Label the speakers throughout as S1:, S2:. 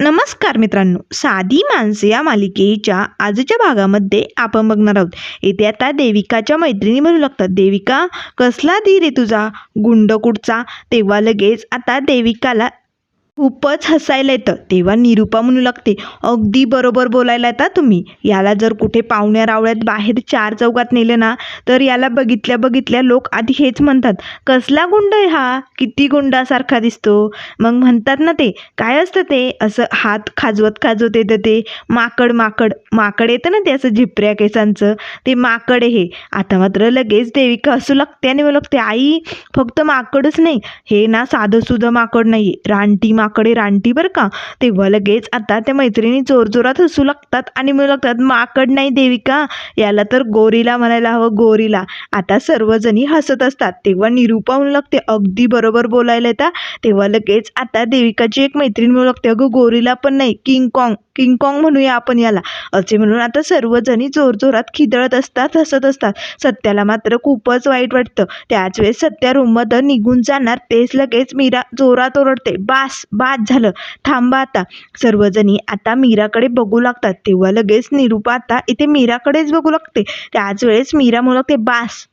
S1: नमस्कार मित्रांनो. साधी माणसे या मालिकेच्या आजच्या भागामध्ये आपण बघणार आहोत. येथे आता देविकाच्या मैत्रिणी म्हणू लागतात. देविका कसला धीर आहे तुझा? गुंड कुठचा? तेव्हा लगेच आता देविकाला खूपच हसायला येतं. तेव्हा निरुपा म्हणू लागते अगदी बरोबर बोलायला येता तुम्ही. याला जर कुठे पाहुण्या रावळ्यात बाहेर चार चौकात नेलं ना तर याला बघितल्या बघितल्या लोक आधी हेच म्हणतात कसला गुंड आहे हा? किती गुंडासारखा दिसतो. मग म्हणतात ना ते काय असतं ते? असं हात खाजवत खाजवत येतं ते. माकड माकड. माकड येतं ना ते असं झिपऱ्या केसांचं. ते माकड आहे हे. आता मात्र लगेच देविका असू लागते आणि म्हणू लागते आई फक्त माकडच नाही. हे ना साधंसुद्धा माकड नाही रानटी माकड रानटी बरं का? तेव्हा लगेच आता त्या मैत्रिणी जोरजोरात हसू लागतात आणि म्हणू लागतात माकड नाही देविका याला तर गोरीला म्हणायला हवं गोरीला. आता सर्वजणी हसत असतात. तेव्हा निरूपा म्हणू लागते अगदी बरोबर बोलायला येता. तेव्हा लगेच आता देविकाची एक मैत्रीण म्हणू लागते अगं गोरीला पण नाही किंग कॉंग किंग कॉंग म्हणूया आपण याला. असे म्हणून आता सर्वजणी जोरजोरात खिदळत असतात हसत असतात. सत्याला मात्र खूपच वाईट वाटतं. त्याच वेळेस सत्या रूममध्ये निघून जाणार तेच लगेच मीरा जोरात ओरडते बास बाद झालं. थांबा आता. सर्वजणी आता मीराकडे बघू लागतात. तेव्हा लगेच निरूपा आता इथे मीराकडेच बघू लागते. त्याच वेळेस मीरा म्हणू लागते बास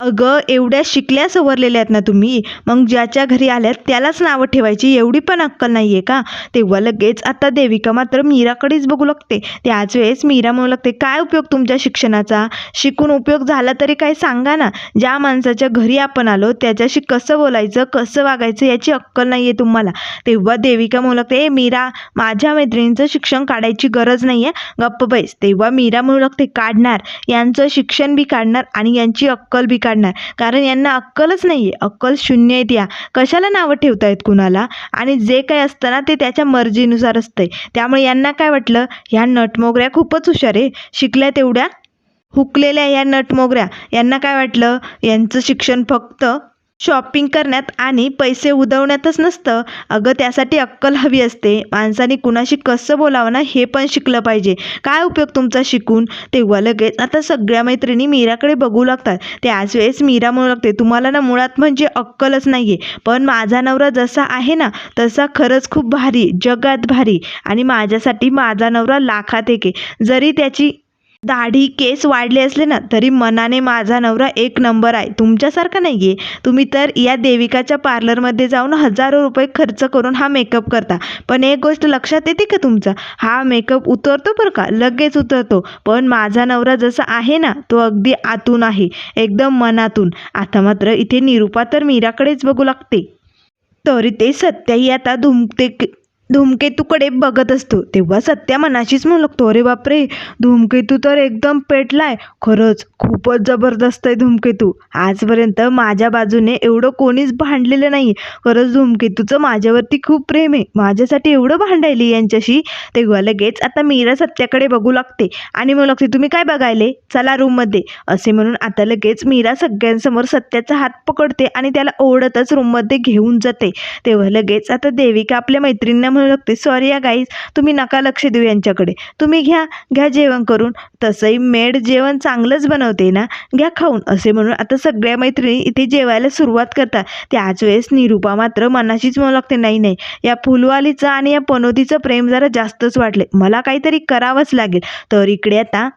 S1: अगं एवढ्या शिकल्या सवरलेल्या आहेत ना तुम्ही. मग ज्याच्या घरी आल्यात त्यालाच नावं ठेवायची. एवढी पण अक्कल नाही आहे का? तेव्हा लगेच आता देविका मात्र मीराकडेच बघू लागते. त्याच वेळेस मीरा म्हणू लागते काय उपयोग तुमच्या शिक्षणाचा? शिकून उपयोग झाला तरी काय सांगा ना. ज्या माणसाच्या घरी आपण आलो त्याच्याशी कसं बोलायचं कसं वागायचं याची अक्कल नाही आहे तुम्हाला. तेव्हा देविका म्हणू लागते ए मीरा माझ्या मैत्रिणींचं शिक्षण काढायची गरज नाही आहे गप्प बैस. तेव्हा मीरा म्हणू लागते काढणार. यांचं शिक्षण बी काढणार आणि यांची अक्कल बी काढणार. काढणार. कारण यांना अक्कलच नाही आहे अक्कल शून्य आहेत या. कशाला नावं ठेवतायत कुणाला? आणि जे काही असतं ना ते त्याच्या मर्जीनुसार असतंय. त्यामुळे यांना काय वाटलं? ह्या नटमोगऱ्या खूपच हुशार आहे. शिकल्या तेवढ्या हुकलेल्या या नटमोगऱ्या. यांना काय वाटलं? यांचं शिक्षण फक्त शॉपिंग करण्यात आणि पैसे उदवण्यातच नसतं. अगं त्यासाठी अक्कल हवी असते. माणसाने कुणाशी कसं बोलावं ना हे पण शिकलं पाहिजे. काय उपयोग तुमचा शिकून? तेव्हा लगेच. आता सगळ्या मैत्रिणी मीराकडे बघू लागतात. त्याच वेळेस मीरा म्हणू लागते तुम्हाला ना मुळात म्हणजे अक्कलच नाही आहे पण माझा नवरा जसा आहे ना तसा खरंच खूप भारी जगात भारी. आणि माझ्यासाठी माझा नवरा लाखात एक आहे. जरी त्याची दाढी केस वाढले असले ना तरी मनाने माझा नवरा एक नंबर आहे. तुमच्यासारखा नाही आहे तुम्ही तर या देविकाच्या पार्लरमध्ये जाऊन हजारो रुपये खर्च करून हा मेकअप करता. पण एक गोष्ट लक्षात येते का तुमचा? हा मेकअप उतरतो बरं का? लगेच उतरतो. पण माझा नवरा जसा आहे ना तो अगदी आतून आहे. एकदम मनातून. आता मात्र इथे निरूपा तर मीराकडेच बघू लागते. तरी ते सत्याही आता धुमते धूमकेतूकडे बघत असतो. तेव्हा सत्या मनाशीच म्हणू लागतो अरे बापरे धूमकेतू तर एकदम पेटलाय. खरंच खूपच जबरदस्त आहे धूमकेतू. आजपर्यंत माझ्या बाजूने एवढं कोणीच भांडलेलं नाही खरंच धूमकेतूचं माझ्यावरती खूप प्रेम आहे. माझ्यासाठी एवढं भांडायली यांच्याशी. तेव्हा लगेच आता मीरा सत्याकडे बघू लागते. आणि म्हणू लागते तुम्ही काय बघायले? चला रूममध्ये. असे म्हणून आता लगेच मीरा सगळ्यांसमोर सत्याचा हात पकडते आणि त्याला ओढतच रूममध्ये घेऊन जाते. तेव्हा लगेच आता देविका आपल्या मैत्रिणींना म्हणू शकते सॉरी या गाईज तुम्ही नका लक्ष देऊ यांच्याकडे. तुम्ही घ्या घ्या जेवण करून. तसंही मेड जेवण चांगलंच बनवते ना? घ्या खाऊन असे म्हणून आता सगळ्या मैत्रिणी इथे जेवायला सुरुवात करतात. त्याच वेळेस निरूपा मात्र मनाशीच म्हणू लागते नाही नाही. या फुलवालीचं आणि या पनोतीचं प्रेम जरा जास्तच वाटले मला काहीतरी करावंच लागेल. तर इकडे आता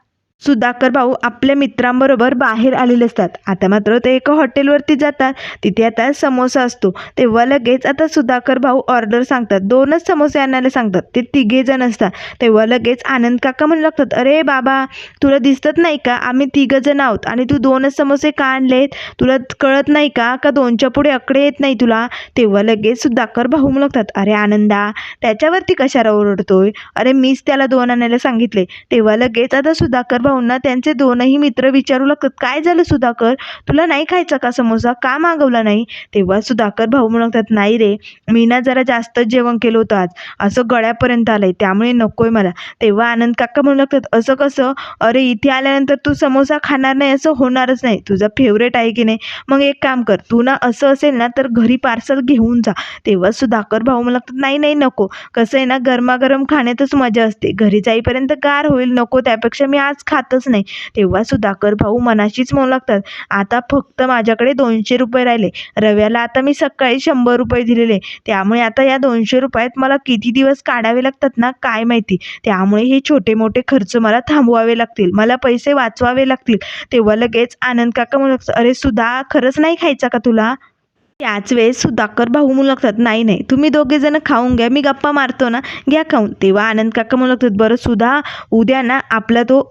S1: सुधाकर भाऊ आपल्या मित्रांबरोबर बाहेर आलेले असतात. आता मात्र ते एका हॉटेलवरती जातात. तिथे आता समोसा असतो. तेव्हा लगेच आता सुधाकर भाऊ ऑर्डर सांगतात. दोनच समोसे आणायला सांगतात. ते तिघे जण असतात. तेव्हा लगेच आनंद काका म्हणू लागतात अरे बाबा तुला दिसत नाही का? आम्ही तिघं जण आहोत आणि तू दोनच समोसे का आणलेत? तुला कळत नाही का? का दोनच्या पुढे अकडे येत नाही तुला? तेव्हा लगेच सुधाकर भाऊ म्हणू लागतात अरे आनंदा त्याच्यावरती कशाला ओरडतोय? अरे मीच त्याला दोन आणायला सांगितले. तेव्हा लगेच आता सुधाकर भाऊ भाऊंना त्यांचे दोनही मित्र विचारू लागतात काय झालं सुधाकर? तुला नाही खायचा का समोसा? का मागवला नाही? तेव्हा सुधाकर भाऊ म्हणतात नाही रे मी ना जरा जास्त जेवण केलं होतं आज. असं गळ्यापर्यंत आलंय त्यामुळे नकोय मला. तेव्हा आनंद काका म्हणू लागतात असं कसं? अरे इथे आल्यानंतर तू समोसा खाणार नाही असं होणारच नाही. तुझा फेवरेट आहे की नाही? मग एक काम कर तू ना असं असेल ना तर घरी पार्सल घेऊन जा. तेव्हा सुधाकर भाऊ म्हणू लागतात नाही नाही नको. कसं आहे ना गरमागरम खाण्यातच मजा असते. घरी जाईपर्यंत गार होईल नको त्यापेक्षा मी आज खातच नाही. तेव्हा सुधाकर भाऊ मनाशीच म्हणू लागतात आता फक्त माझ्याकडे दोनशे रुपये राहिले. रव्याला आता मी सकाळी शंभर रुपये दिलेले. त्यामुळे आता या दोनशे रुपयात मला किती दिवस काढावे लागतात ना काय माहिती? त्यामुळे हे छोटे मोठे खर्च मला थांबवावे लागतील. मला पैसे वाचवावे लागतील. तेव्हा लगेच आनंद काका म्हणू लागतात अरे सुधा खरंच नाही खायचा का तुला? त्याच वेळेस सुधाकर भाऊ म्हणू लागतात नाही नाही. तुम्ही दोघे जण खाऊन घ्या. मी गप्पा मारतो ना. घ्या खाऊन. तेव्हा आनंद काका म्हणू लागतात बरं सुधा उद्या ना आपला तो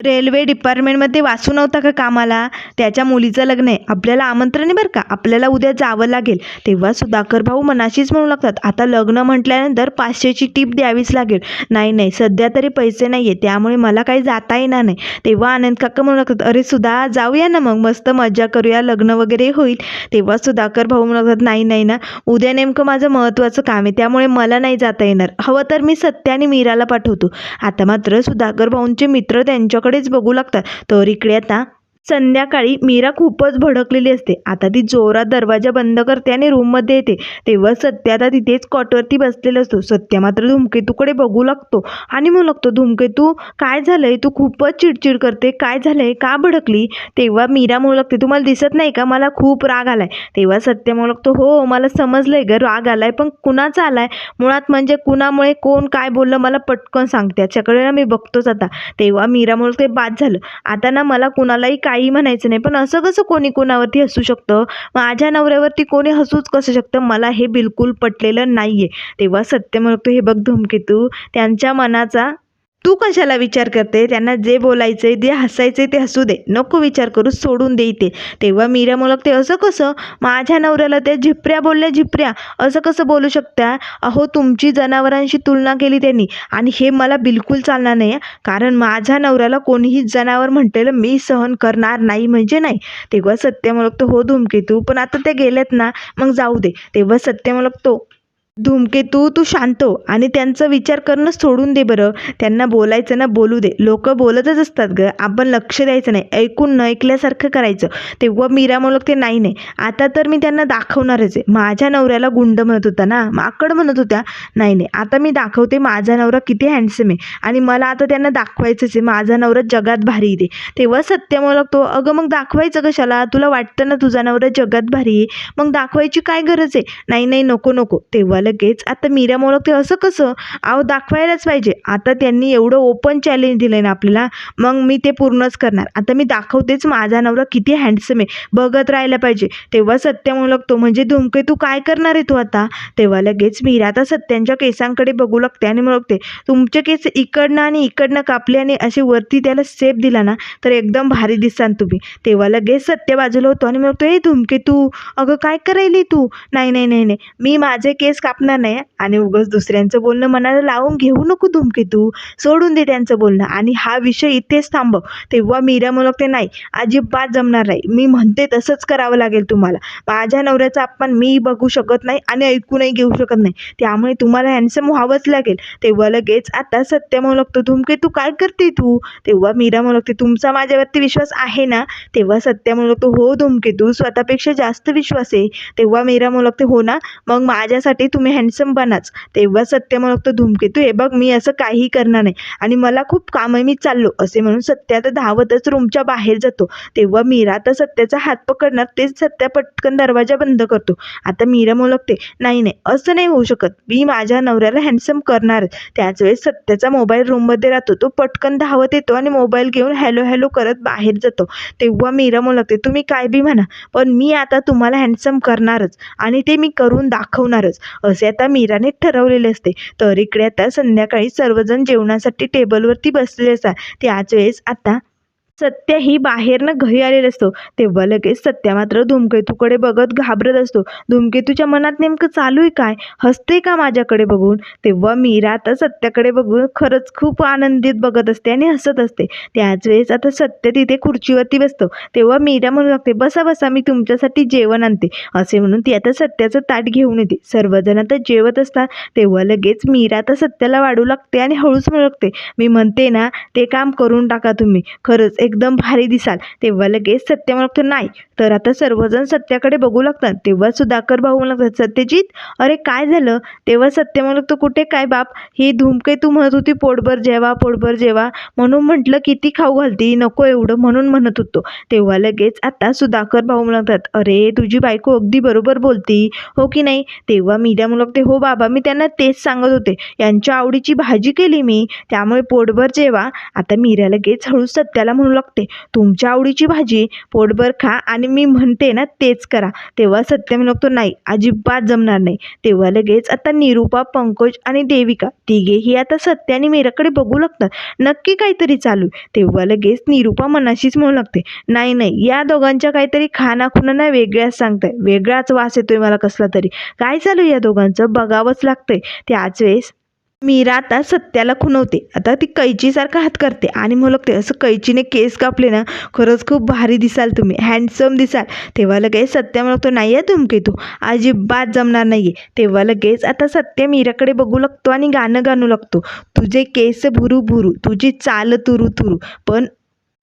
S1: रेल्वे डिपार्टमेंटमध्ये वाचू नव्हता का कामाला? त्याच्या मुलीचं लग्न आहे. आपल्याला आमंत्रण आहे बरं का? आपल्याला उद्या जावं लागेल. तेव्हा सुधाकर भाऊ मनाशीच म्हणू लागतात आता लग्न म्हटल्यानंतर पाचशेची टीप द्यावीच लागेल. नाही नाही सध्या तरी पैसे नाही आहे त्यामुळे मला काही जाता येणार नाही. तेव्हा आनंद काका म्हणू लागतात अरे सुधा जाऊया ना मग. मस्त मजा करूया. लग्न वगैरे होईल. तेव्हा सुधाकर भाऊ म्हणू लागतात नाही नाही ना. उद्या नेमकं माझं महत्त्वाचं काम आहे. त्यामुळे मला नाही जाता येणार. हवं तर मी सत्य आणि मीराला पाठवतो. आता मात्र सुधाकर भाऊंचे मित्र त्यांच्या कडेच बघू लागतात. तर इकडे आता संध्याकाळी मीरा खूपच भडकलेली असते. आता ती जोरात दरवाजा बंद करते आणि रूममध्ये येते. तेव्हा सत्य आता तिथेच कॉटवरती बसलेला असतो. सत्य मात्र धूमकेतूकडे बघू लागतो. आणि म्हणू लागतो धूमकेतू काय झालंय? तू खूपच चिडचिड करते. काय झालंय? का भडकली? तेव्हा मीरा म्हणू लागते तुम्हाला दिसत नाही का? मला खूप राग आलाय. तेव्हा सत्य म्हणू लागतो हो मला समजलंय ग राग आलाय पण कुणाचा आलाय? मुळात म्हणजे कुणामुळे? कोण? काय बोललं? मला पटकन सांग. त्याच्याकडे ना मी बघतोच आता. तेव्हा मीरा म्हणू लागते बाद झालं. आता ना मला कुणालाही काही म्हणायचं नाही पण असं कसं कोणी कोणावरती हसू शकतं? माझ्या नवऱ्यावरती कोणी हसूच कसं शकतं? मला हे बिलकुल पटलेलं नाही आहे तेव्हा सत्य म्हणतो हे बघ धूमकेतू त्यांच्या मनाचा तू कशाला विचार करते? त्यांना जे बोलायचं आहे जे हसायचं आहे ते हसू दे. नको विचार करू सोडून दे इथे. तेव्हा मीरा म्हणू असं कसं? माझ्या नवऱ्याला त्या झिपऱ्या बोलल्या झिपऱ्या. असं कसं बोलू शकता अहो तुमची जनावरांशी तुलना केली त्यांनी. आणि हे मला बिलकुल चालणार नाही कारण माझ्या नवऱ्याला कोणीही जनावर म्हटलेलं मी सहन करणार नाही म्हणजे नाही. तेव्हा सत्य म्हणतो हो धूमकेतू पण आता ते गेलेत ना. मग जाऊ दे. तेव्हा सत्य तो धूमकेतू तू शांत हो. आणि त्यांचा विचार करणं सोडून दे बरं. त्यांना बोलायचं ना बोलू दे. लोक बोलतच असतात ग. आपण लक्ष द्यायचं नाही. ऐकून न ऐकल्यासारखं करायचं. तेव्हा मीरा म्हणत ते नाही नाही. आता तर मी त्यांना दाखवणारच आहे. माझ्या नवऱ्याला गुंड म्हणत होता ना? माकड म्हणत होत्या? नाही नाही. आता मी दाखवते. माझा नवरा किती हँडसम आहे. आणि मला आता त्यांना दाखवायचंच आहे. माझा नवरा जगात भारी आहे तेव्हा सत्य म्हणतो अगं मग दाखवायचं कशाला? तुला वाटतं ना तुझा नवरा जगात भारी आहे? मग दाखवायची काय गरज आहे? नाही नाही. नको नको. तेव्हा लगेच आता मीरा मोळकते असं कसं? अहो दाखवायलाच पाहिजे. आता त्यांनी एवढं ओपन चॅलेंज दिलं ना आपल्याला मग मी ते पूर्णच करणार. आता मी दाखवतेच माझा नवरा किती हँडसम आहे. बघत राहायला पाहिजे. तेव्हा सत्य म्हणू म्हणजे धुमके तू काय करणार आहे तू आता? तेव्हा लगेच मीरा आता सत्यांच्या केसांकडे बघू लागते आणि म्हणते तुमचे केस इकडनं आणि इकडनं कापले आणि असे वरती त्याला सेप दिला ना तर एकदम भारी दिसाल तुम्ही. तेव्हा लगेच सत्य बाजूला होतो आणि म्हणतो हे धुमके तू अगं काय करायली तू? नाही नाही नाही नाही. मी माझे केस कापणार नाही आणि उगाच दुसऱ्यांचं बोलणं मनाला लावून घेऊ नको धुमके तू. सोडून दे त्यांचं बोलणं. आणि हा विषय इथेच थांबव. तेव्हा मीरा मुलगते नाही अजिबात जमणार नाही. मी म्हणते तसंच करावं लागेल तुम्हाला. माझ्या नवऱ्याचा अपमान मी बघू शकत नाही आणि ऐकूनही घेऊ शकत नाही. त्यामुळे तुम्हाला हँडसम व्हावंच लागेल. तेव्हा लगेच आता सत्य मुलगतो धूमकेतू धुमके तू काय करते तू? तेव्हा मीरा मुलगते तुमचा माझ्यावरती विश्वास आहे ना? तेव्हा सत्य मुलगतो हो धुमके तू स्वतःपेक्षा जास्त विश्वास आहे. तेव्हा मीरा मुलगते हो ना मग माझ्यासाठी तुम्ही तुम्ही हँडसम बनाच. तेव्हा सत्य म्हणतो धूमकेतू. हे बघ मी असं काहीही करणार नाही. आणि मला खूप काम आहे मी चाललो असे म्हणून सत्य तर धावतच रूमच्या बाहेर जातो. तेव्हा मीरा तर सत्याचा हात पकडणार तेच सत्या पटकन दरवाजा बंद करतो. आता मीरा म्हणू नाही नाही असं नाही होऊ शकत. मी माझ्या नवऱ्याला हँडसम करणारच. त्याच वेळेस सत्याचा मोबाईल रूममध्ये राहतो. तो पटकन धावत येतो आणि मोबाईल घेऊन हॅलो हॅलो करत बाहेर जातो. तेव्हा मीरा म्हणू तुम्ही काय बी म्हणा पण मी आता तुम्हाला हँडसम करणारच आणि ते मी करून दाखवणारच. असे आता मीराने ठरवलेले असते. तर इकडे आता संध्याकाळी सर्वजण जेवणासाठी टेबलवरती बसलेले असतात. त्याच वेळेस आता सत्य ही बाहेरनं घरी आलेला असतो. तेव्हा लगेच सत्या मात्र धूमकेतूकडे बघत घाबरत असतो. धूमकेतूच्या मनात नेमकं चालू आहे काय? हसते का माझ्याकडे बघून? तेव्हा मीरा आता सत्याकडे बघून खरंच खूप आनंदित बघत असते आणि हसत असते. त्याच वेळेस आता सत्य तिथे खुर्चीवरती बसतो. तेव्हा मीरा म्हणू लागते बसा बसा मी तुमच्यासाठी जेवण आणते. असे म्हणून ती आता सत्याचं ताट घेऊन येते. सर्वजण आता जेवत असतात. तेव्हा लगेच मीरा आता सत्याला वाढू लागते आणि हळूच म्हणू लागते मी म्हणते ना ते काम करून टाका तुम्ही. खरंच एकदम भारी दिसाल. तेव्हा लगेच सत्य म्हणतो नाही तर आता सर्वजण सत्याकडे बघू लागतात. तेव्हा सुधाकर भाऊ म्हणतात सत्यजित अरे काय झालं? तेव्हा सत्य म्हणतो कुठे काय बाप? ही धूमकेतू म्हणत होती पोटभर जेवा पोटभर जेवा. म्हणून म्हटलं किती खाऊ घालती? नको एवढं म्हणून म्हणत होतो. तेव्हा लगेच आता सुधाकर भाऊ म्हणतात अरे तुझी बायको अगदी बरोबर बोलती. हो की नाही? तेव्हा मीरा म्हणते हो बाबा मी त्यांना तेच सांगत होते. यांच्या आवडीची भाजी केली मी. त्यामुळे पोटभर जेवा. आता मीरा लगेच हळू सत्याला म्हणू लागते. तुमच्या आवडीची भाजी पोटभर खा आणि मी म्हणते ना तेच करा. तेव्हा सत्य लागतो नाही अजिबात जमणार नाही. तेव्हा लगेच आता निरूपा पंकज आणि देविका तिघेही आता सत्य आणि मीराकडे बघू लागतात. नक्की काहीतरी चालू. आहे. तेव्हा लगेच निरूपा मनाशीच म्हणू लागते नाही नाही या दोघांच्या काहीतरी खानाखुना नाही वेगळ्याच सांगताय. वेगळाच वास येतोय मला कसला तरी. काय चालू आहे या दोघांचं? बघावंच लागतंय. त्याच वेळेस मीरा आता सत्याला खुणवते. आता ती कैचीसारखा हात करते आणि मुलगते असं कैचीने केस कापले ना खरंच खूप भारी दिसाल तुम्ही. हँडसम दिसाल. तेव्हा लगेच सत्य म्हणतो नाही आहे तुमके तू. अजिबात जमणार नाही आहे तेव्हा लगेच आता सत्य मीराकडे बघू लागतो आणि गाणं गाणू लागतो. तुझे केस भुरू भुरू तुझी चाल तुरू तुरू पण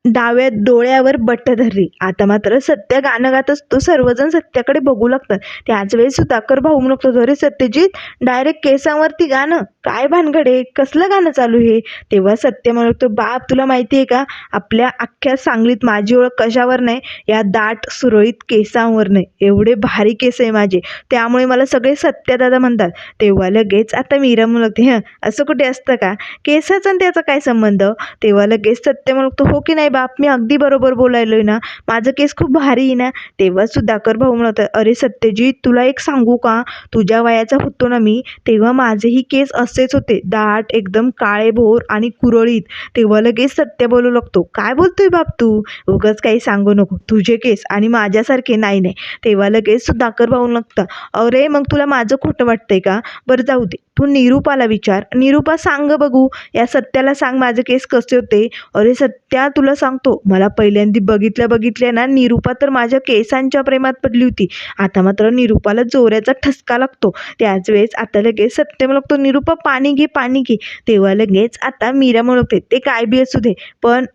S1: डाव्या डोळ्यावर बट्ट धरली. आता मात्र सत्य गाणं गात असतो सर्वजण सत्याकडे बघू लागतात. त्याच वेळेस सुधाकर भाऊ म्हणतो अरे सत्यजित डायरेक्ट केसांवरती गाणं. काय भानगडे कसलं गाणं चालू हे तेव्हा सत्य म्हणतो बाप तुला माहिती आहे का? आपल्या अख्ख्या सांगलीत माझी ओळख कशावर नाही? या दाट सुरळीत केसांवर नाही. एवढे भारी केस आहे माझे. त्यामुळे मला सगळे सत्यदादा म्हणतात. तेव्हा लगेच आता मीरा म्हणते हं असं कुठे असतं का? केसाचा आणि त्याचा काय संबंध? तेव्हा लगेच सत्य म्हणतो हो की नाही बाप मी अगदी बरोबर बोलायलो ना. माझं केस खूप भारी आहे ना. तेव्हा सुधाकर भाऊ म्हणतात अरे सत्यजित तुला एक सांगू का? तुझ्या वयाचा होतो ना मी. तेव्हा माझेही केस असेच होते. दाट एकदम काळे भोर आणि कुरळीत. तेव्हा लगेच सत्य बोलू लागतो काय बोलतोय बाप तू? उगाच काही सांगू नको. तुझे केस आणि माझ्यासारखे नाही नाही. तेव्हा लगेच सुधाकर भाऊ लागतं अरे मग तुला माझं खोटं वाटतंय का? बरं जाऊ दे. तू निरूपाला विचार. निरूपा सांग बघू. या सत्याला सांग माझे केस कसे होते. अरे सत्या तुला सांगतो. मला पहिल्यांदा बघितल्या बघितल्या ना निरूपा तर माझ्या केसांच्या प्रेमात पडली होती. आता मात्र निरूपाला जोऱ्याचा ठसका लागतो. त्याच वेळेस आता लगेच सत्य म्हणतो निरूपा पाणी घे पाणी घे. तेव्हा लगेच आता मीरा म्हणते ते काय बी असू दे. पण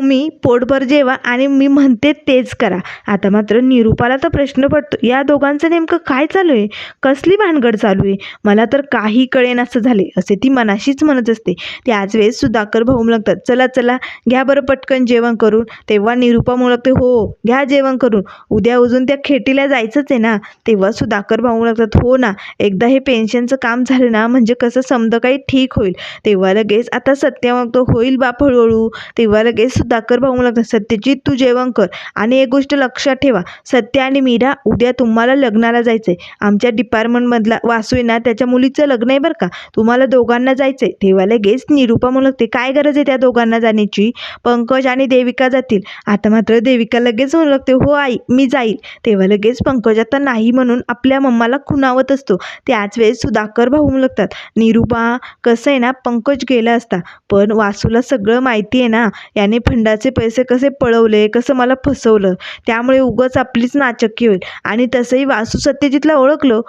S1: तुम्ही पोटभर जेवा आणि मी म्हणते तेच करा. आता मात्र निरूपाला तर प्रश्न पडतो. या दोघांचं नेमकं काय चालू आहे? कसली भानगड चालू आहे? मला तर काही कळेन असं झाले असे ती मनाशीच म्हणत असते. त्याच वेळेस सुधाकर भाऊ लागतात चला चला घ्या बरं पटकन जेवण करून. तेव्हा निरूपा म्हणते हो घ्या जेवण करून. उद्या अजून त्या खेटीला जायचंच आहे ना. तेव्हा सुधाकर भाऊ लागतात हो ना एकदा हे पेन्शनचं काम झालं ना म्हणजे कसं समजा काही ठीक होईल. तेव्हा लगेच आता सत्य मागतो होईल बाप हळूहळू. तेव्हा लगेच दाकर भाऊ लागतात सत्यजित तू जेवण कर. आणि एक गोष्ट लक्षात ठेवा सत्य आणि मीरा उद्या तुम्हाला लग्नाला जायचंय. आमच्या डिपार्टमेंटमधला वासू आहे ना त्याच्या मुलीचं लग्न आहे बरं का. तुम्हाला दोघांना जायचंय. तेव्हा लगेच निरूपा म्हणू लागते. काय गरज आहे त्या दोघांना जाण्याची? पंकज आणि देविका जातील. आता मात्र देविका लगेच म्हणू लागते हो आई मी जाईल. तेव्हा लगेच पंकज आता नाही म्हणून आपल्या मम्माला खुणावत असतो. त्याच वेळेस सुधाकर भाऊ लागतात निरूपा कसं आहे ना पंकज गेला असता. पण वासूला सगळं माहिती आहे ना याने फंडाचे पैसे कसे पळवले कसं मला फसवलं त्यामुळे उगाच आपलीच नाचक्की होईल. आणि तसंही वासू सत्यजितला ओळखलं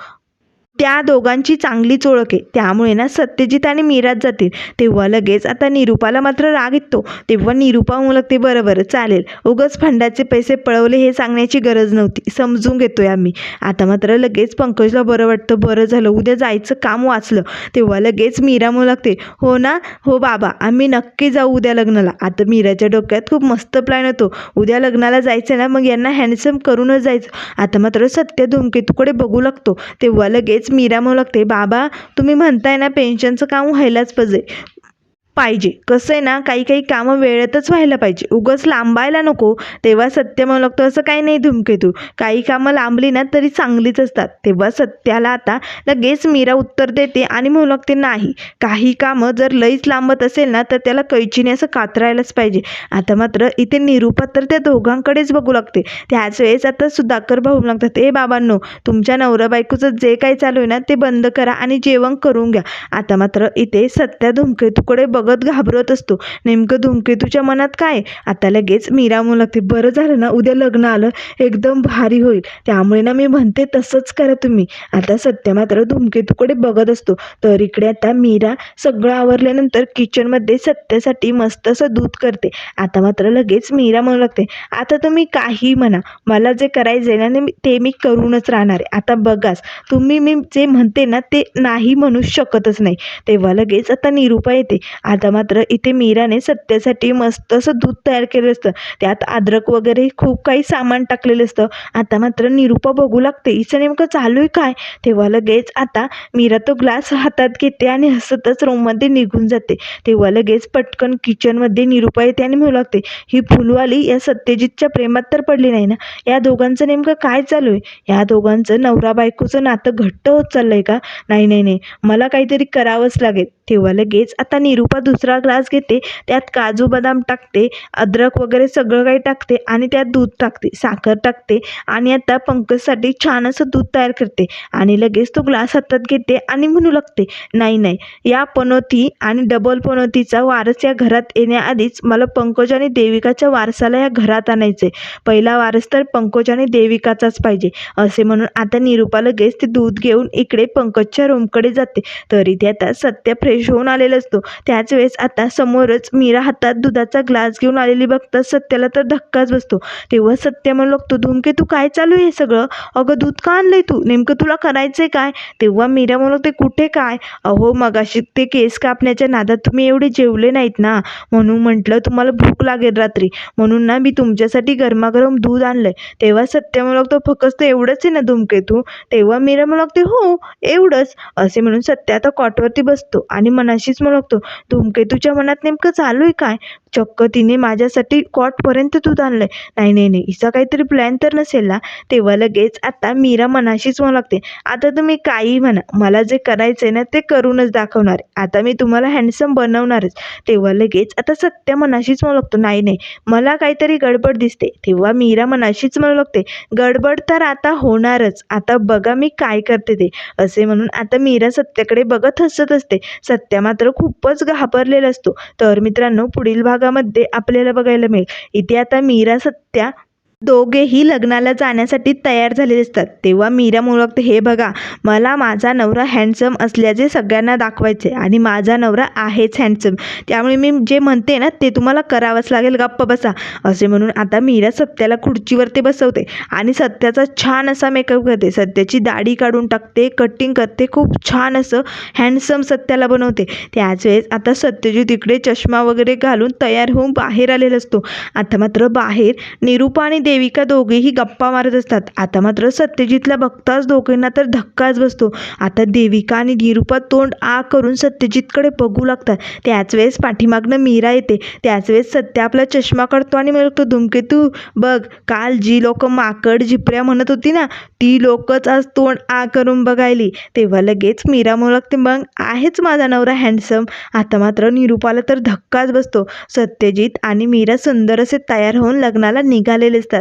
S1: त्या दोघांची चांगलीच ओळख आहे. त्यामुळे ना सत्यजित आणि मीराज जातील. तेव्हा लगेच आता निरूपाला मात्र राग येतो. तेव्हा निरूपा लागते बरं बरं चालेल. उगाच फंडाचे पैसे पळवले हे सांगण्याची गरज नव्हती. समजून घेतोय आम्ही. आता मात्र लगेच पंकजला बरं वाटतं. बरं झालं. उद्या जायचं काम वाचलं. तेव्हा लगेच मीरा म्हणू लागते हो ना हो बाबा. आम्ही नक्की जाऊ उद्या लग्नाला. आता मीराच्या डोक्यात खूप मस्त प्लॅन होतो. उद्या लग्नाला जायचं ना मग यांना हँडसम करूनच जायचं. आता मात्र सत्य धुमकेतूकडे बघू लागतो. तेव्हा लगेच मीरा मोलकते लागते बाबा तुम्ही म्हणताय ना पेन्शनचं काम व्हायलाच पाहिजे. पाहिजे. कसं आहे ना काही काही कामं वेळेतच व्हायला पाहिजे. उगाच लांबायला नको. तेव्हा सत्य म्हणू लागतो असं काही नाही धुमकेतू. काही कामं लांबली ना तरी चांगलीच असतात. तेव्हा सत्याला आता लगेच मीरा उत्तर देते आणि म्हणू लागते नाही. काही कामं जर लईच लांबत असेल ना तर त्याला कैचीने असं कातरायलाच पाहिजे. आता मात्र इथे निरूपा तर त्या दोघांकडेच बघू लागते. त्याच वेळेस आता सुधाकर भाऊ लागतात. ए बाबांनो तुमच्या नवरा बायकोचं जे काही चालू आहे ना ते बंद करा आणि जेवण करून घ्या. आता मात्र इथे सत्या धूमकेतूकडे बघ बघत घाबरत असतो. नेमकं धूमकेतूच्या मनात काय? आता लगेच मीरा म्हणू लागते बरं झालं ना उद्या लग्न आलं एकदम भारी होईल. त्यामुळे ना मी म्हणते तसंच करा तुम्ही. आता सत्य मात्र धूमकेतूकडे बघत असतो. तर इकडे आता मीरा सगळं आवरल्यानंतर किचनमध्ये सत्यासाठी मस्त असं दूध करते. आता मात्र लगेच मीरा म्हणू लागते आता तुम्ही काही म्हणा. मला जे करायचं आहे ना मी- ते मी करूनच राहणार आहे. आता बघाच. तुम्ही मी जे म्हणते ना ते नाही म्हणू शकतच नाही. तेव्हा लगेच आता निरूपा येते. आता मात्र इथे मीराने सत्यासाठी मस्त असं दूध तयार केलं असतं. त्यात अद्रक वगैरे खूप काही सामान टाकलेलं असतं. आता मात्र निरूपा बघू लागते. हिचं नेमकं चालू आहे काय? तेव्हा लगेच आता मीरा तो ग्लास हातात घेते आणि हसतच रूममध्ये निघून जाते. तेव्हा लगेच पटकन किचनमध्ये निरूपा येते आणि म्हणू लागते ही फुलवाली या सत्यजितच्या प्रेमात तर पडली नाही ना? या दोघांचं नेमकं काय चालू आहे? या दोघांचं नवरा बायकोचं नातं घट्ट होत चाललंय का? नाही नाही नाही. मला काहीतरी करावंच लागेल. तेव्हा लगेच. आता निरूपा दुसरा ग्लास घेते त्यात काजू बदाम टाकते अद्रक वगैरे सगळं काही टाकते आणि त्यात दूध टाकते साखर टाकते आणि आता पंकजसाठी छान असं दूध तयार करते आणि लगेच तो ग्लास हातात घेते आणि म्हणू लागते नाही नाही या पनोती आणि डबल पनोतीचा वारस या घरात येण्याआधीच मला पंकज आणि देविकाच्या वारसाला या घरात आणायचे पहिला वारस तर पंकज आणि देविकाचाच पाहिजे. असे म्हणून आता निरूपा लगेच ते दूध घेऊन इकडे पंकजच्या रूमकडे जाते. तरी ते आता सत्य फ्रेश होऊन आलेला असतो. त्याच वेळेस आता समोरच मीरा हातात दुधाचा ग्लास घेऊन आलेली बघता सत्याला तर धक्काच बसतो. तेव्हा सत्य म्हणू लागतो धुमके तू काय चालू आहे सगळं? अगं दूध का आणलंय तू? नेमकं तुला करायचंय काय? तेव्हा मीरा म्हणू लागते कुठे काय? अहो मगाशी ते केस कापण्याच्या नादात तुम्ही एवढे जेवले नाहीत ना? म्हणून म्हटलं तुम्हाला भूक लागेल रात्री. म्हणून ना मी तुमच्यासाठी गरमागरम दूध आणलंय. तेव्हा सत्य म्हणू लागतो फक्त एवढंच आहे ना धुमकेतू तेव्हा मीरा म्हणू लागते हो एवढंच. असे म्हणून सत्य आता कॉटवरती बसतो आणि मनाशीच म्हणू धूमकेतूच्या मनात नेमकं चालू आहे काय? चक्क तिने माझ्यासाठी कॉटपर्यंत दूध आणलं नाही नाही नाही हिचा काहीतरी प्लॅन तर नसेल ना? तेव्हा लगेच आता मीरा मनाशीच म्हणू लागते आता तुम्ही काही म्हणा मला जे करायचं आहे ना ते करूनच दाखवणार आता मी तुम्हाला हँडसम बनवणारच. तेव्हा लगेच आता सत्य मनाशीच म्हणू लागतो नाही नाही मला काहीतरी गडबड दिसते. तेव्हा मीरा मनाशीच म्हणू लागते गडबड तर आता होणारच. आता बघा मी काय करते ते. असे म्हणून आता मीरा सत्याकडे बघत हसत असते. सत्य मात्र खूपच घाबरलेला असतो. तर मित्रांनो पुढील भागामध्ये आपल्याला बघायला मिळेल. इथे आता मीरा सत्या दोघेही लग्नाला जाण्यासाठी तयार झालेले असतात. तेव्हा मीरा म्हणू हे बघा मला माझा नवरा हँडसम असल्याचे सगळ्यांना दाखवायचे आणि माझा नवरा आहेच हँडसम त्यामुळे मी जे म्हणते ना ते तुम्हाला करावंच लागेल. गप्प बसा. असे म्हणून आता मीरा सत्याला खुर्चीवरती बसवते आणि सत्याचा छान असा मेकअप करते. सत्याची दाढी काढून टाकते कटिंग करते. खूप छान असं हँडसम सत्याला बनवते. त्याच वेळेस आता सत्यजित तिकडे चष्मा वगैरे घालून तयार होऊन बाहेर आलेला असतो. आता मात्र बाहेर निरूपा आणि देविका दोघेही गप्पा मारत असतात. आता मात्र सत्यजितला बघताच दोघींना तर धक्काच बसतो. आता देविका आणि निरूपा तोंड आ करून सत्यजितकडे बघू लागतात. त्याच वेळेस पाठीमागनं मीरा येते. त्याच वेळेस सत्य आपला चष्मा काढतो आणि म्हणतो धुमकेतू बघ काल जी लोक माकड झिपऱ्या म्हणत होती ना ती लोकच आज तोंड आ करून बघायली. तेव्हा लगेच मीरा म्हणू लागते मग आहेच माझा नवरा हँडसम. आता मात्र निरूपाला तर धक्काच बसतो. सत्यजित आणि मीरा सुंदर असे तयार होऊन लग्नाला निघालेले असतात.